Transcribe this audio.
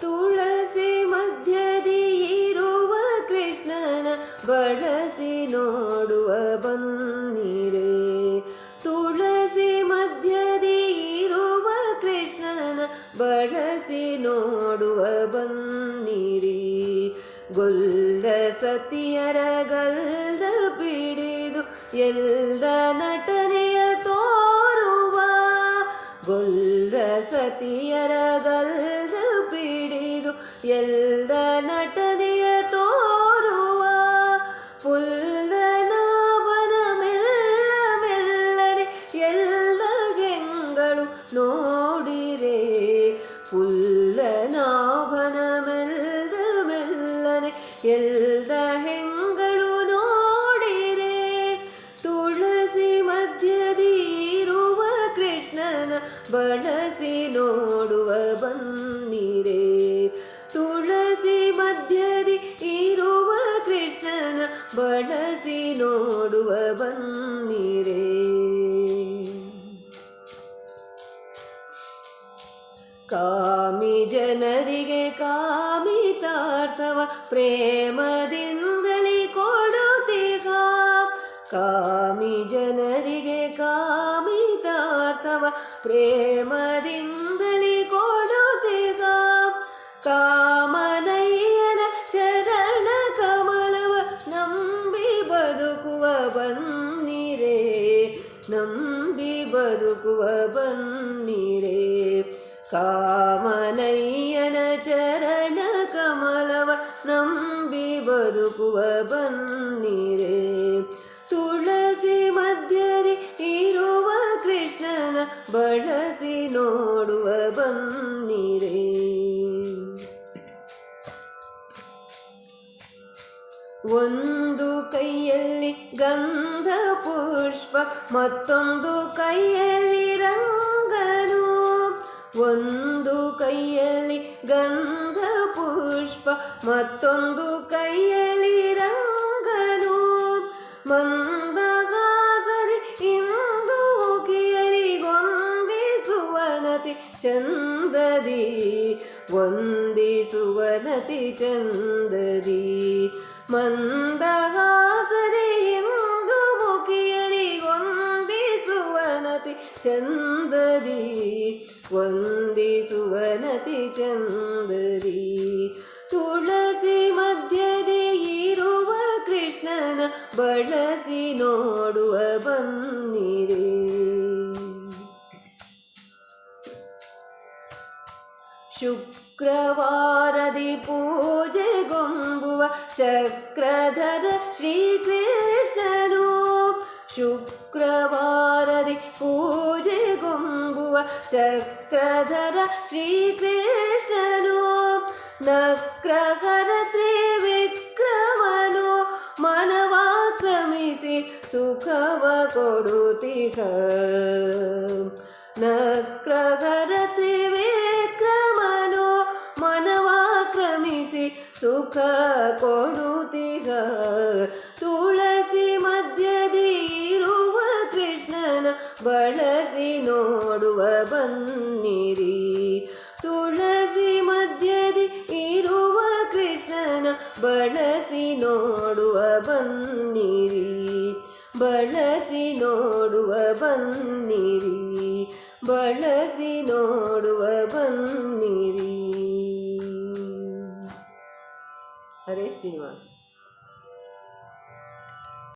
ತುಳಸಿ ಮಧ್ಯದಿ ಇರುವ ಕೃಷ್ಣನ ಬಳಸಿ ನೋಡುವ ಬನ್ನಿರೆ. ತುಳಸಿ ಮಧ್ಯದಿ ಇರುವ ಕೃಷ್ಣನ ಬಳಸಿ ನೋಡುವ ಬನ್ನಿರಿ. ಗೊಲ್ಲ ಸತಿಯರ ಗಲ್ಲ ಬಿಡಿದು ಎಲ್ಲ ನಟನೆಯ ತೋರುವ ಗೊಲ್ಲ ಸತಿಯರ ಬಿಡಿದು ಎಲ್ಲ ನಟನೆಯ ತೋರುವ ಪುಲ್ಲನಾಭನ ಮೆಲ್ಲ ಮೆಲ್ಲನೆ ಎಲ್ಲ ಗೆಂಗಳು ನೋಡಿರೆ ಪುಲ್ಲನಾಭನ ಮೆಲ್ಲ ಮೆಲ್ಲನೆ ಎಲ್ಲ ಹೆಂಗಳು ನೋಡಿರೆ ತುಳಸಿ ಮಧ್ಯದಿ ಇರುವ ಕೃಷ್ಣನ ಬಳಸಿ ಕಾಮಿತಾರ್ಥವ ಪ್ರೇಮದಿಂದಲೇ ಕೊಡುತ್ತೀಗ ಕಾಮಿ ಜನರಿಗೆ ಕಾಮಿತಾರ್ಥವ ಪ್ರೇಮದಿಂದಲೇ ಕೊಡುತ್ತೀಗ ಕಾಮನಯ್ಯನ ಚರಣ ಕಮಲವ ನಂಬಿ ಬದುಕುವ ಬನ್ನಿರೆ ನಂಬಿ ಬದುಕುವ ಬನ್ನಿರೆ ಕಾಮನಯ್ಯನ ನಂಬಿ ಬದುಕುವ ಬನ್ನಿರೆ. ತುಳಸಿ ಮಧ್ಯದಿ ಇರುವ ಕೃಷ್ಣನ ಬಳಸಿ ನೋಡುವ ಬನ್ನಿರೆ. ಒಂದು ಕೈಯಲ್ಲಿ ಗಂಧ ಪುಷ್ಪ, ಮತ್ತೊಂದು ಕೈಯಲ್ಲಿ ರಂಗನು. ಒಂದು ಮತ್ತೊಂದು ಕೈಯಲ್ಲಿ ರಂಗನು ಮಂದಗಾಸರಿ ಇಂದು ಗೊಂದಿಸುವನತಿ ಚಂದದಿ ವಂದಿಸುವನತಿ ಚಂದದಿ ಮಂದಗಾಸರಿ ಬಳಸಿ ನೋಡುವ ಬನ್ನಿರಿ. ಶುಕ್ರವಾರದಿ ಪೂಜೆಗೊಂಬುವ ಚಕ್ರಧರ ಶ್ರೀಕೃಷ್ಣನು. ಶುಕ್ರವಾರದಿ ಪೂಜೆಗೊಂಬುವ ಚಕ್ರಧರ ಶ್ರೀಕೃಷ್ಣನು. ನಕ್ರಕರ ತ್ರಿವಿಕ್ರಮನು ಸುಖವ ನಕ್ರಗರತಿ ವಿಕ್ರಮನು ಮನವ ಕ್ರಮಿಸಿ ಸುಖ ಕೊಡುತ್ತಿಹ ತುಳಸಿ ಮಧ್ಯದಿ ಇರುವ ಕೃಷ್ಣನ ಬಳಸಿ ನೋಡುವ ಬನ್ನಿರಿ. ತುಳಸಿ ಮಧ್ಯದಿ ಇರುವ ಕೃಷ್ಣನ ಬಳಸಿ ನೋಡುವ ಬನ್ನಿರಿ. ಬಳಸಿ ನೋಡುವ ಬನ್ನಿರಿ ಬಳಸಿ ನೋಡುವ ಬನ್ನಿರಿ. ಹರೇ ಶ್ರೀನಿವಾಸ.